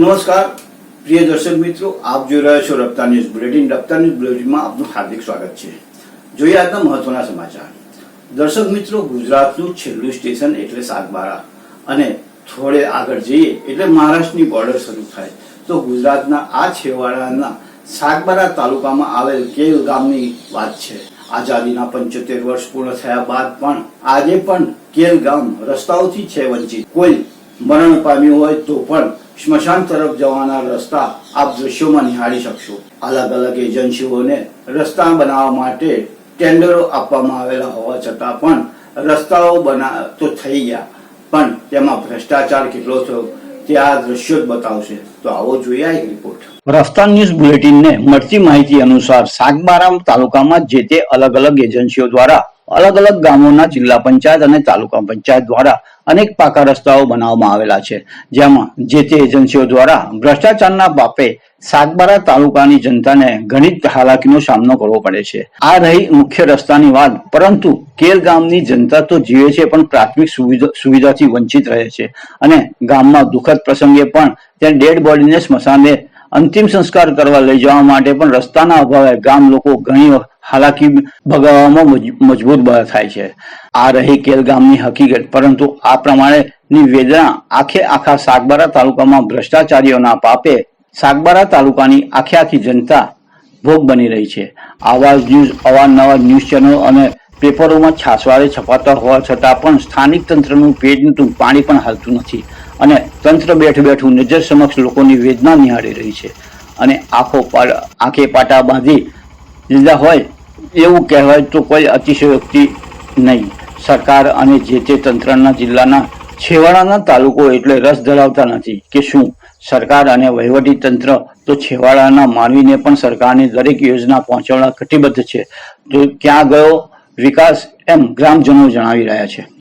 નમસ્કાર, પ્રિય દર્શક મિત્રો, આપ જોઈ રહ્યા છો Raftaar news bulletin. Raftaar news બુલેટિનમાં આપનું હાર્દિક સ્વાગત છે. જોઈએ આજના મહત્વના સમાચાર. દર્શક મિત્રો, ગુજરાતનું છેલ્લું સ્ટેશન એટલે સાગબારા. અને થોડે આગળ જઈએ એટલે મહારાષ્ટ્રની બોર્ડર શરૂ થાય. તો ગુજરાતના આ છેવાડાના સાગબારા તાલુકામાં આવેલ કેલ ગામની વાત છે. આઝાદીના પંચોતેર વર્ષ પૂર્ણ થયા બાદ પણ આજે પણ કેલ ગામ રસ્તાઓથી છે વંચિત. કોઈ મરણ પામ્યું હોય તો પણ સ્મશાન તરફ જવાના રસ્તા આપ દ્રશ્યોમાં નિહાળી શકશો. અલગ અલગ એજન્સીઓને રસ્તા બનાવવા માટે ટેન્ડરો આપવામાં આવેલા હોવા છતાં પણ રસ્તાઓ બના તો થઈ ગયા. પણ તેમાં ભ્રષ્ટાચાર કેટલો થયો તે આ દ્રશ્યો જ બતાવશે. તો આવો જોઈએ આ રિપોર્ટ રફતાર ન્યૂઝ બુલેટિનને મળતી માહિતી અનુસાર સાગબારા તાલુકામાં જે તે અલગ અલગ એજન્સીઓ દ્વારા અલગ અલગ ગામોના જિલ્લા પંચાયત અને તાલુકા પંચાયત દ્વારા અનેક પાકા રસ્તાઓ બનાવવામાં આવેલા છે. જેમાં જે તે એજન્સીઓ દ્વારા ભ્રષ્ટાચારના પાપે સાગબારા તાલુકાની જનતાને ઘણી હાલાકીનો સામનો કરવો પડે છે. આ રહી મુખ્ય રસ્તાની વાત, પરંતુ કેલ ગામની જનતા તો જીવે છે, પણ પ્રાથમિક સુવિધા, સુવિધાથી વંચિત રહે છે. અને ગામમાં દુઃખદ પ્રસંગે પણ ત્યાં ડેડ બોડીને સ્મશાને અંતિમ સંસ્કાર કરવા લઈ જવા માટે પણ રસ્તાના અભાવે ગામ લોકો ઘણી હાલાકી ભગાવવામાં મજ- મજબૂર બ- થાય છે. આ રહી કેલ ગામની હકીકત, પરંતુ આ પ્રમાણેની વેદના આખે આખા સાગબારા તાલુકામાં ભ્રષ્ટાચારીઓના પાપે સાગબારા તાલુકાની આખે આખી જનતા ભોગ બની રહી છે. આવા ન્યૂઝ અવારનવાર ન્યૂઝ ચેનલ અને પેપરોમાં છાસવારે છપાતા હોવા છતાં પણ સ્થાનિક તંત્રનું પેટનું પાણી પણ હાલતું નથી અને તંત્ર બેઠું બેઠું નજર સમક્ષ લોકોની વેદના નિહાળી રહી છે. અને આંખો આંખે પાટા બાંધી લીધા હોય એવું કહેવાય તો કોઈ અતિશયોક્તિ નહીં. સરકાર અને જે તે તંત્રના જિલ્લાના છેવાડાના તાલુકો એટલે રસ ધરાવતા નથી. કે શું? સરકાર અને વહીવટી તંત્ર તો છેવાડાના માનવીને પણ સરકારની દરેક યોજના પહોંચાડવા કટિબદ્ધ છે. તો ક્યાં ગયો વિકાસ એમ ગ્રામજનો જણાવી રહ્યા છે.